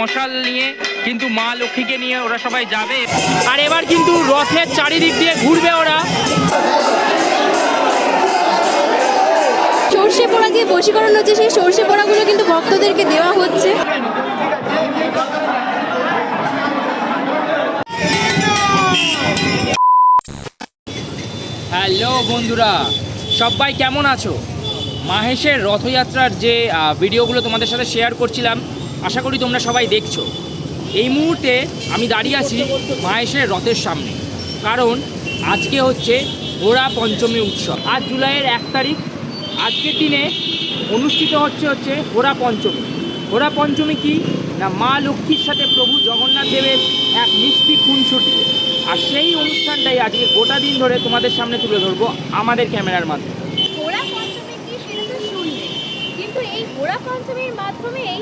মশাল নিয়ে কিন্তু মা লক্ষ্মীকে নিয়ে ওরা সবাই যাবে। আর এবার কিন্তু রথের চারিদিক দিয়ে ঘুরবে ওরা। সর্ষে পোড়া দিয়ে বশীকরণ হচ্ছে সেই সর্ষে পোড়াগুলো কিন্তু ভক্তদেরকে দেওয়া হচ্ছে। হ্যালো বন্ধুরা সবাই কেমন আছো? মাহেশের রথযাত্রার যে ভিডিওগুলো তোমাদের সাথে শেয়ার করছিলাম আশা করি তোমরা সবাই দেখছ। এই মুহূর্তে আমি দাঁড়িয়ে আছি মাহেশের রথের সামনে। কারণ আজকে হচ্ছে ঘোড়া পঞ্চমী উৎসব। আজ জুলাইয়ের এক তারিখ। আজকের দিনে অনুষ্ঠিত হচ্ছে হচ্ছে ঘোড়া পঞ্চমী। ঘোড়া পঞ্চমী কি? না, মা লক্ষ্মীর সাথে প্রভু জগন্নাথ দেবের এক মিষ্টি খুনছুটি আর সেই অনুষ্ঠানটাই আজকে গোটা দিন ধরে তোমাদের সামনে তুলে ধরবো আমাদের ক্যামেরার মাধ্যমে ঘোড়া পঞ্চমী কি সেটা তো শুনলে কিন্তু এই ঘোড়া পঞ্চমীর মাধ্যমেই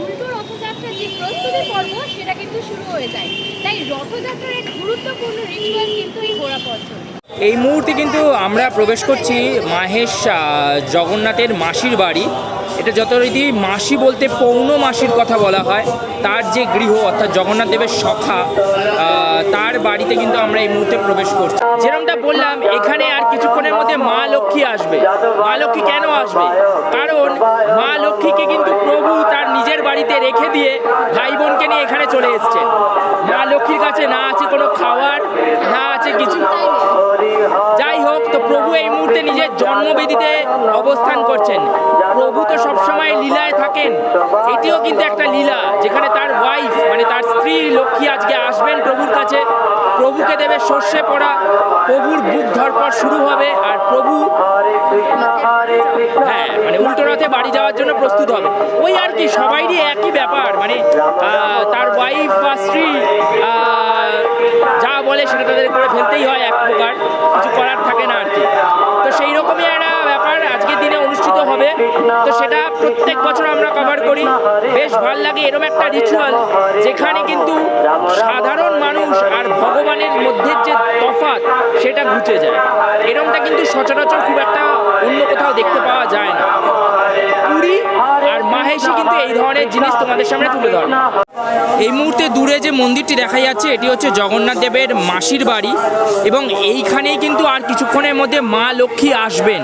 উল্টো রথযাত্রার যে প্রস্তুতি পর্ব, সেটা কিন্তু শুরু হয়ে যায়। তাই রথযাত্রার এক গুরুত্বপূর্ণ রিচুয়াল কিন্তু এই ঘোড়া পঞ্চমী। এই মুহূর্তে কিন্তু আমরা প্রবেশ করছি মাহেশ জগন্নাথের মাসির বাড়ি। এটা যত রীতি মাসি বলতে পৌন মাসির কথা বলা হয়। তার যে গৃহ, অর্থাৎ জগন্নাথ দেবের সখা তার বাড়িতে কিন্তু আমরা এই মুহূর্তে প্রবেশ করছি। যেরকমটা বললাম, এখানে আর কিছুক্ষণের মধ্যে মা লক্ষ্মী আসবে। মা লক্ষ্মী কেন আসবে? কারণ মা লক্ষ্মীকে কিন্তু প্রভু তার নিজের বাড়িতে রেখে দিয়ে ভাই বোনকে নিয়ে এখানে চলে এসছেন। মা লক্ষ্মীর কাছে না আছে কোনো খাওয়ার, না আছে কিছু। যাই হোক, তো প্রভু এই মুহূর্তে নিজের জন্মবেদিতে অবস্থান করছেন। প্রভু তো সবসময় লীলায় থাকেন। এটিও কিন্তু একটা লীলা, যেখানে তার ওয়াইফ মানে তার স্ত্রী লক্ষ্মী আজকে আসবেন প্রভুর কাছে। প্রভুকে দেবে সর্ষে পড়া, প্রভুর বুক ধরপর শুরু হবে আর প্রভু হ্যাঁ মানে উল্টো রথে বাড়ি যাওয়ার জন্য প্রস্তুত হবে। ওই আর কি সবাইরই একই ব্যাপার মানে তার ওয়াইফ বা স্ত্রী যা বলে সেটা তাদের করে ফেলতেই হয় এক প্রকার, কিছু করার থাকে না আর কি। তো সেই রকমই একটা ব্যাপার আজকের দিনে অনুষ্ঠিত হবে। তো সেটা প্রত্যেক বছর আমরা কভার করি। বেশ ভালো লাগে এরকম একটা রিচুয়াল যেখানে কিন্তু সাধারণ মানুষ আর ভগবানের মধ্যে যে তফাৎ, সেটা ঘুচে যায়। এরমটা কিন্তু সচরাচর খুব একটা অন্য কোথাও দেখতে পাওয়া যায় না। পুরী আর মাহেশি কিন্তু এই ধরনের জিনিস তোমাদের সামনে তুলে ধরে এই মুহূর্তে দূরে যে মন্দিরটি দেখা যাচ্ছে, এটি হচ্ছে জগন্নাথ দেবের মাসির বাড়ি এবং এইখানেই কিন্তু আর কিছুক্ষণের মধ্যে মা লক্ষ্মী আসবেন।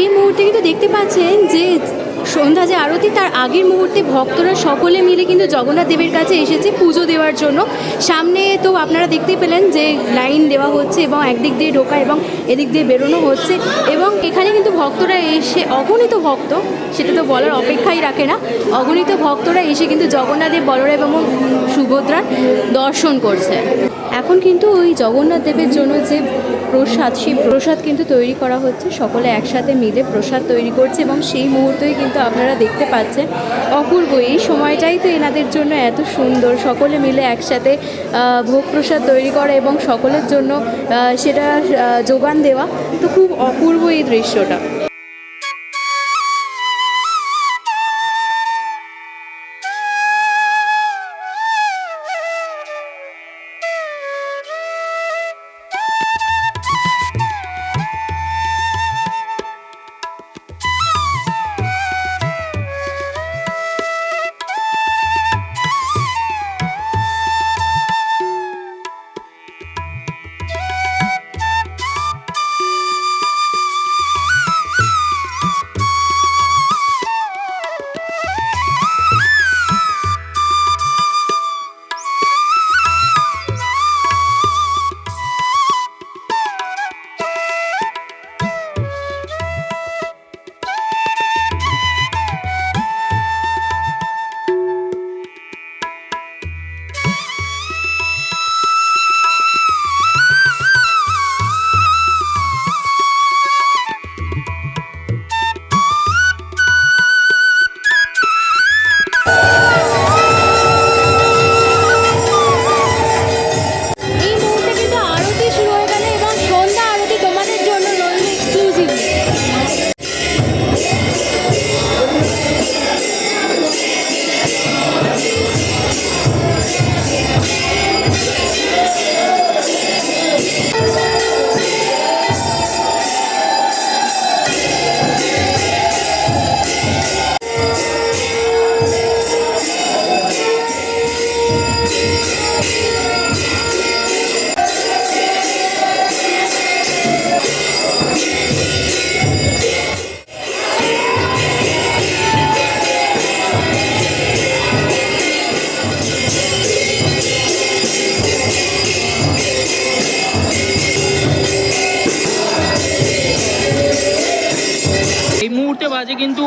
এই মুহূর্তে কিন্তু দেখতে পাচ্ছেন যে সন্ধ্যা যে আরতি, তার আগের মুহূর্তে ভক্তরা সকলে মিলে কিন্তু জগন্নাথ দেবের কাছে এসেছে পুজো দেওয়ার জন্য। সামনে তো আপনারা দেখতেই পেলেন যে লাইন দেওয়া হচ্ছে এবং একদিক দিয়ে ঢোকা এবং এদিক দিয়ে বেরোনো হচ্ছে এবং এখানে কিন্তু ভক্তরা এসে, অগণিত ভক্ত, সেটা তো বলার অপেক্ষাই রাখে না, অগণিত ভক্তরা এসে কিন্তু জগন্নাথ দেব, বলরাম এবং সুভদ্রার দর্শন করছে। এখন কিন্তু ওই জগন্নাথ দেবের জন্য যে প্রসাদ। সেই প্রসাদ কিন্তু তৈরি করা হচ্ছে। সকলে একসাথে মিলে প্রসাদ তৈরি করছে এবং সেই মুহূর্তেই কিন্তু আপনারা দেখতে পাচ্ছেন। অপূর্ব, এই সময়টাই তো এনাদের জন্য এত সুন্দর। সকলে মিলে একসাথে ভোগ প্রসাদ তৈরি করা এবং সকলের জন্য সেটা যোগান দেওয়া। তো খুব অপূর্ব এই দৃশ্যটা।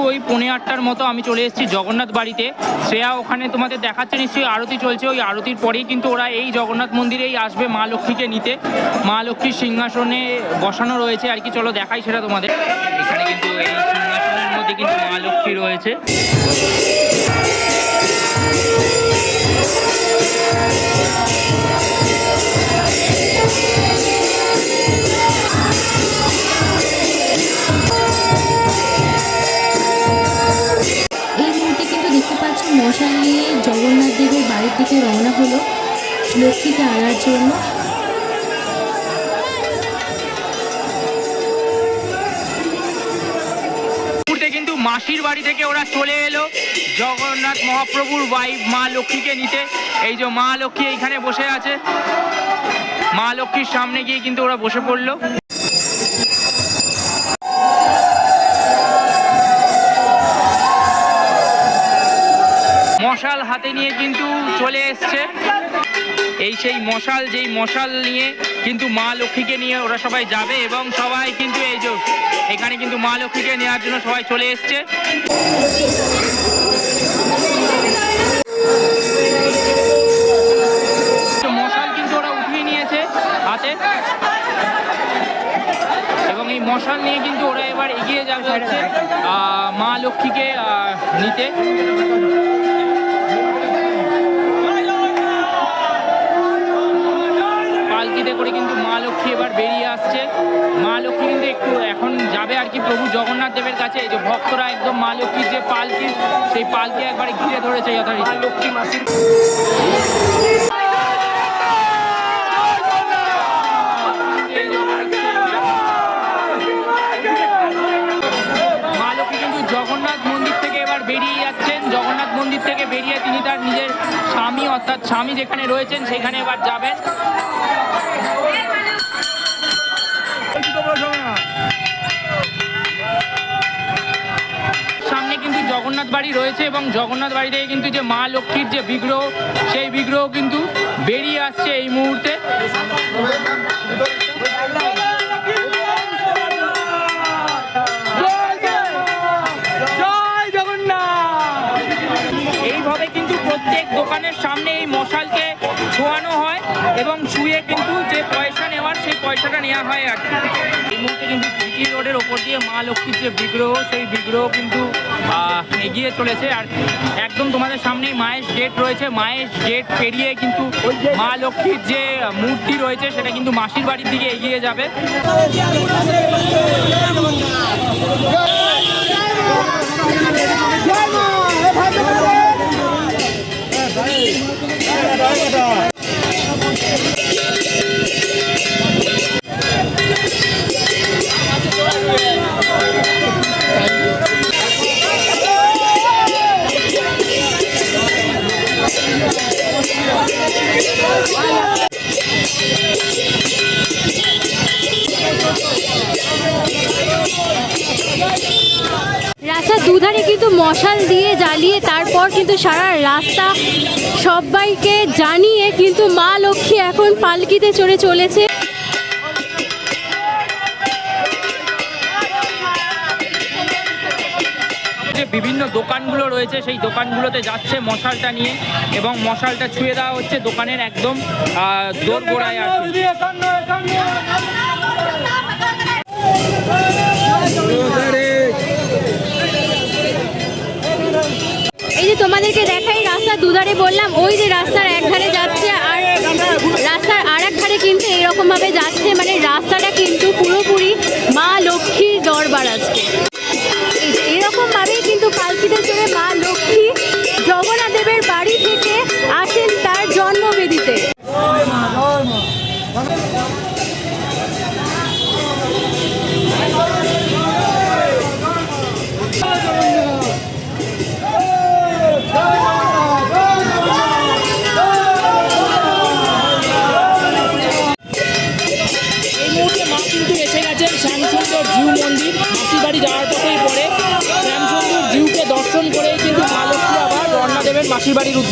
ওই পৌনে আটটার মতো আমি চলে এসেছি জগন্নাথ বাড়িতে। শ্রেয়া ওখানে তোমাদের দেখাচ্ছে নিশ্চয়ই, আরতি চলছে। ওই আরতির পরেই কিন্তু ওরা এই জগন্নাথ মন্দিরেই আসবে মা লক্ষ্মীকে নিতে। মা লক্ষ্মীর সিংহাসনে বসানো রয়েছে, আর কি চলো দেখাই সেটা তোমাদের। এখানে কিন্তু এই সিংহাসনের মধ্যে কিন্তু মা লক্ষ্মী রয়েছে। মশাল নিয়ে জগন্নাথ দেবের বাড়ির দিকে রওনা হলো লক্ষ্মীকে আনার জন্য। কিন্তু মাসির বাড়ি থেকে ওরা চলে এলো। জগন্নাথ মহাপ্রভুর ওয়াইফ মা লক্ষ্মীকে নিতে। এই যে মা লক্ষ্মী এইখানে বসে আছে। মা লক্ষ্মীর সামনে গিয়ে কিন্তু ওরা বসে পড়ল। মশাল হাতে নিয়ে কিন্তু চলে এসছে। এই সেই মশাল যেই মশাল নিয়ে কিন্তু মা লক্ষ্মীকে নিয়ে ওরা সবাই যাবে এবং সবাই কিন্তু এই যে এখানে কিন্তু মা লক্ষ্মীকে নেওয়ার জন্য সবাই চলে এসছে। মশাল কিন্তু ওরা উঠিয়ে নিয়েছে হাতে। এবং এই মশাল নিয়ে কিন্তু ওরা এবার এগিয়ে আহ, মা লক্ষ্মীকে নিতে। করে কিন্তু মা লক্ষ্মী এবার বেরিয়ে আসছে। মা লক্ষ্মী কিন্তু একটু এখন যাবে আর কি প্রভু জগন্নাথ দেবের কাছে। এই যে ভক্তরা একদম মা লক্ষ্মীর যে পালকি সেই পালকি একবারে ঘিরে ধরেছে যথারীতি। লক্ষ্মী মাসির মা লক্ষ্মী কিন্তু জগন্নাথ মন্দির থেকে এবার বেরিয়ে মন্দির থেকে বেরিয়ে তিনি তার নিজের স্বামী, অর্থাৎ স্বামী যেখানে রয়েছেন সেখানে এবার যাবেন। সামনে কিন্তু জগন্নাথ বাড়ি রয়েছে এবং জগন্নাথ বাড়ি থেকে কিন্তু যে মা লক্ষ্মীর যে বিগ্রহ, সেই বিগ্রহ কিন্তু বেরিয়ে আসছে এই মুহূর্তে। প্রত্যেক দোকানের সামনে এই মশালকে ছোঁয়ানো হয় এবং ছুঁয়ে কিন্তু যে পয়সা নেওয়ার সেই পয়সাটা নেওয়া হয় আর কি। এই মুহূর্তে কিন্তু জিটি রোডের ওপর দিয়ে মা লক্ষ্মীর যে বিগ্রহ, সেই বিগ্রহ কিন্তু এগিয়ে চলেছে আর একদম তোমাদের সামনেই মায়ের গেট রয়েছে। মায়ের গেট পেরিয়ে কিন্তু মা লক্ষ্মীর যে মূর্তি রয়েছে, সেটা কিন্তু মাসির বাড়ির দিকে এগিয়ে যাবে। রাস্তার দুধারে কিন্তু মশাল দিয়ে জ্বালিয়ে তারপর কিন্তু সারা রাস্তা সবাইকে জানিয়ে কিন্তু মা লক্ষ্মী এখন পালকিতে চড়ে চলেছে। বিভিন্ন দোকানগুলো রয়েছে সেই দোকানগুলোতে যাচ্ছে মশালটা নিয়ে এবং মশালটা ছুঁয়ে দেওয়া হচ্ছে দোকানের একদম আহ, দোরগোড়ায় আর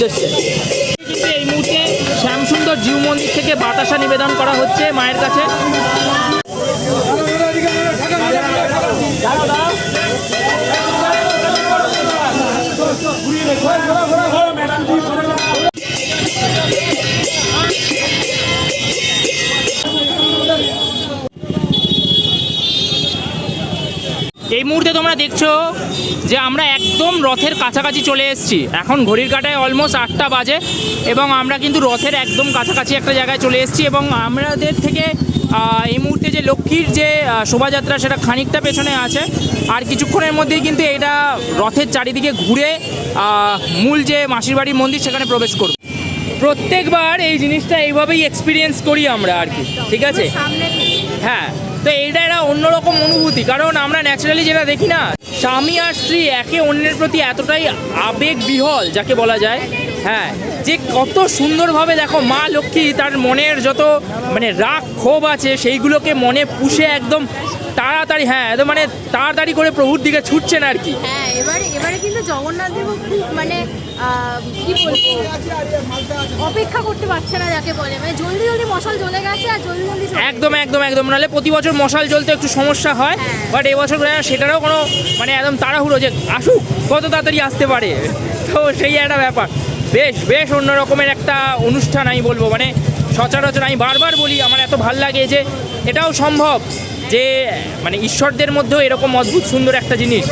উদ্দেশ্যে এই মুহূর্তে শ্যামসুন্দর জিউ মন্দির থেকে বাতাসা নিবেদন করা হচ্ছে মায়ের কাছে। এই মুহূর্তে তোমরা দেখছ যে আমরা একদম রথের কাছাকাছি চলে এসেছি। এখন ঘড়ির কাটায় অলমোস্ট আটটা বাজে এবং আমরা কিন্তু রথের একদম কাছাকাছি একটা জায়গায় চলে এসেছি এবং আমাদের থেকে এই মুহূর্তে যে লক্ষ্মীর যে শোভাযাত্রা সেটা খানিকটা পেছনে আছে। আর কিছুক্ষণের মধ্যেই কিন্তু এটা রথের চারিদিকে ঘুরে মূল যে মাসির বাড়ির মন্দির সেখানে প্রবেশ করবে। প্রত্যেকবার এই জিনিসটা এইভাবেই এক্সপিরিয়েন্স করি আমরা আর কি ঠিক আছে? হ্যাঁ তো এইটা একটা অন্যরকম অনুভূতি কারণ আমরা ন্যাচারালি যেটা দেখি না স্বামী আর স্ত্রী একে অন্যের প্রতি এতটাই আবেগ বিহল, যাকে বলা যায় হ্যাঁ যে কত সুন্দরভাবে দেখো মা লক্ষ্মী তার মনের যত মানে রাগ ক্ষোভ আছে, সেইগুলোকে মনে পুষে একদম তাড়াতাড়ি হ্যাঁ একদম মানে তাড়াতাড়ি করে প্রভুর দিকে ছুটছেন আর কি। হ্যাঁ এবারে এবারে কিন্তু জগন্নাথ দেবও খুব মানে কি বলব অপেক্ষা করতে পারছে না যাকে বলে। মানে জলদি জলদি মশাল জ্বলে গেছে আর জলদি জলদি একদম একদম একদম। নাহলে প্রতি বছর মশাল জ্বলতে একটু সমস্যা হয় হ্যাঁ। বাট এবছর সেটারও কোনো মানে একদম তাড়াহুড়ো যে আসুক কত তাড়াতাড়ি আসতে পারে। তো সেই একটা ব্যাপার। বেশ বেশ অন্য রকমের একটা অনুষ্ঠান আমি বলব। মানে সচরাচর আমি বারবার বলি আমার এত ভালো লাগে যে এটাও সম্ভব। যে মানে ঈশ্বরদের মধ্যেও এরকম অদ্ভুত সুন্দর একটা জিনিস।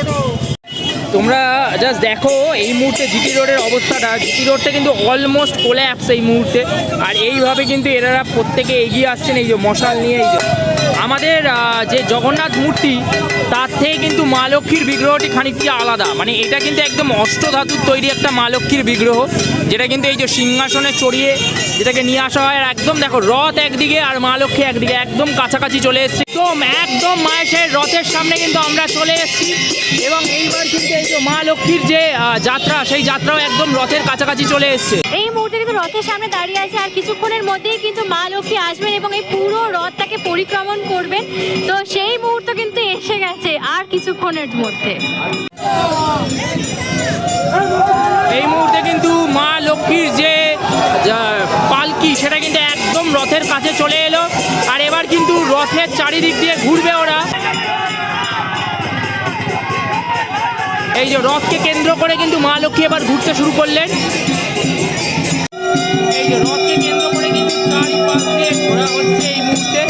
তোমরা জাস্ট দেখো এই মুহূর্তে জিটি রোডের অবস্থাটা। জিটি রোডটা কিন্তু অলমোস্ট কোল্যাপস এই মুহূর্তে। আর এইভাবে কিন্তু এনারা প্রত্যেকে এগিয়ে আসছেন এই যে মশাল নিয়ে এই যে। আমাদের যে জগন্নাথ মূর্তি, তার থেকে কিন্তু মা লক্ষ্মীর বিগ্রহটি খানিকটি আলাদা। মানে এটা কিন্তু একদম অষ্টধাতুর তৈরি একটা মা লক্ষ্মীর বিগ্রহ, যেটা কিন্তু এই যে সিংহাসনে চড়িয়ে যেটাকে নিয়ে আসা হয় আর একদম দেখো রথ একদিকে আর মা লক্ষ্মী একদিকে একদম কাছাকাছি চলে এসেছি। একদম একদম মায়ের সেই রথের সামনে কিন্তু আমরা চলে এসেছি। এবং এইবার কিন্তু এই যে মা লক্ষ্মীর যে যাত্রা সেই যাত্রাও একদম রথের কাছাকাছি চলে এসছে। এই মুহূর্তে কিন্তু রথের সামনে দাঁড়িয়ে আছে আর কিছুক্ষণের মধ্যেই কিন্তু মা লক্ষ্মী আসবেন এবং এই পুরো রথটাকে পরিক্রমণ করবেন। তো সেই মুহূর্ত কিন্তু এসে গেছে আর কিছুক্ষণের মধ্যে। এই মুহূর্তে কিন্তু মা লক্ষ্মীর যা পালকি, সেটা কিন্তু একদম রথের কাছে চলে এলো। আর এবার কিন্তু রথের চারিদিক দিয়ে ঘুরবে ওরা। এই যে রথকে কেন্দ্র করে কিন্তু মা লক্ষ্মী এবার ঘুরতে শুরু করলেন। এই যে রথকে কেন্দ্র করে কিন্তু চারিপাশ ঘোরা হচ্ছে এই মুহূর্তে।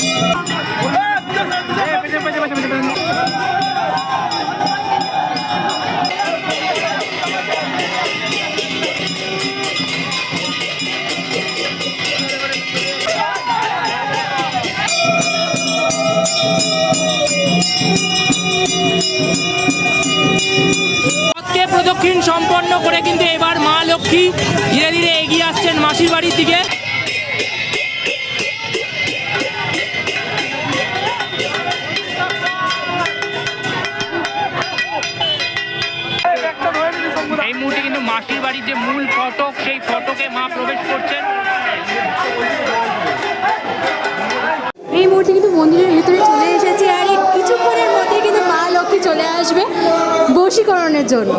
প্রদক্ষিণ সম্পন্ন করে কিন্তু এবার মা লক্ষ্মী ধীরে ধীরে এগিয়ে আসছেন মাসির বাড়ির দিকে। এই মুহূর্তে কিন্তু মাসির বাড়ির যে মূল ফটক, সেই ফটকে মা প্রবেশ করছেন। এই মুহূর্তে কিন্তু মন্দিরের ভিতরে চলে এসেছি আর মধ্যে কিন্তু চলে আসবে বশীকরণের জন্য।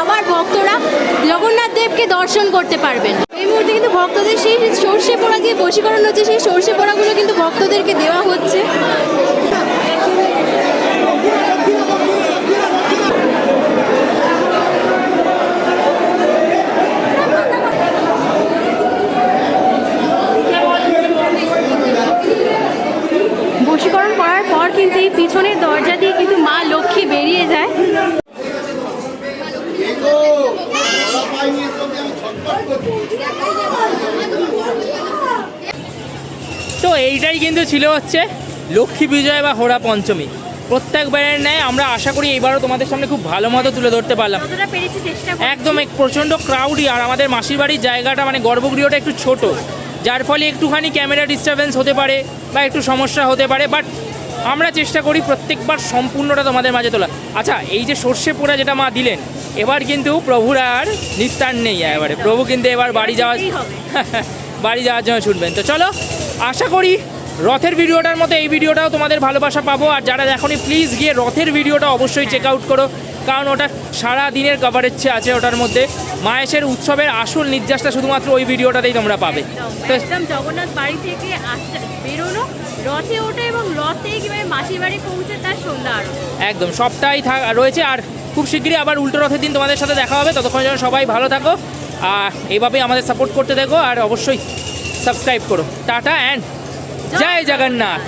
আবার ভক্তরা জগন্নাথ দেবকে দর্শন করতে পারবেন। এই মুহূর্তে কিন্তু ভক্তদের সেই সর্ষে পোড়া দিয়ে বশীকরণ হচ্ছে, সেই সর্ষে পোড়াগুলো কিন্তু ভক্তদেরকে দেওয়া হচ্ছে। বশীকরণ করার পর কিন্তু এই পিছনের দরজা দিয়ে তো এইটাই কিন্তু ছিল হচ্ছে লক্ষ্মী বিজয় বা হোরা পঞ্চমী। প্রত্যেকবারের ন্যায় আমরা আশা করি এইবারও তোমাদের সামনে খুব ভালো মতো তুলে ধরতে পারলাম। একদম এক প্রচণ্ড ক্রাউডই আর আমাদের মাসির বাড়ির জায়গাটা মানে গর্ভগৃহটা একটু ছোট। যার ফলে একটুখানি ক্যামেরা ডিস্টারবেন্স হতে পারে বা একটু সমস্যা হতে পারে বাট আমরা চেষ্টা করি প্রত্যেকবার সম্পূর্ণটা তোমাদের মাঝে তোলা। আচ্ছা এই যে সর্ষে পোড়া যেটা মা দিলেন এবার কিন্তু প্রভুর আর নিস্তার নেই এবারে। প্রভু কিন্তু এবার বাড়ি যাওয়া বাড়ি যাওয়ার জন্য ছুটবেন। তো চলো আশা করি রথের ভিডিওটার মতো এই ভিডিওটাও তোমাদের ভালোবাসা পাবো। আর যারা দেখোনি প্লিজ গিয়ে রথের ভিডিওটা অবশ্যই চেক আউট করো। কারণ ওটা সারা দিনের কভারেজ আছে ওটার মধ্যে। মায়েশের উৎসবের আসল নির্যাসটা শুধুমাত্র ওই ভিডিওটাতেই তোমরা পাবে। একদম জগন্নাথ বাড়ি থেকে বেরোনো রথে ওঠে এবং রথে কীভাবে মাসির বাড়ি পৌঁছে তার সন্ধ্যা একদম সবটাই রয়েছে। আর খুব শীঘ্রই আবার উল্টো রথের দিন তোমাদের সাথে দেখা হবে। ততক্ষণ যেন সবাই ভালো থাকো। আর এইভাবেই আমাদের সাপোর্ট করতে দেখো। আর অবশ্যই সাবস্ক্রাইব করো। টাটা অ্যান্ড জয় জগন্নাথ।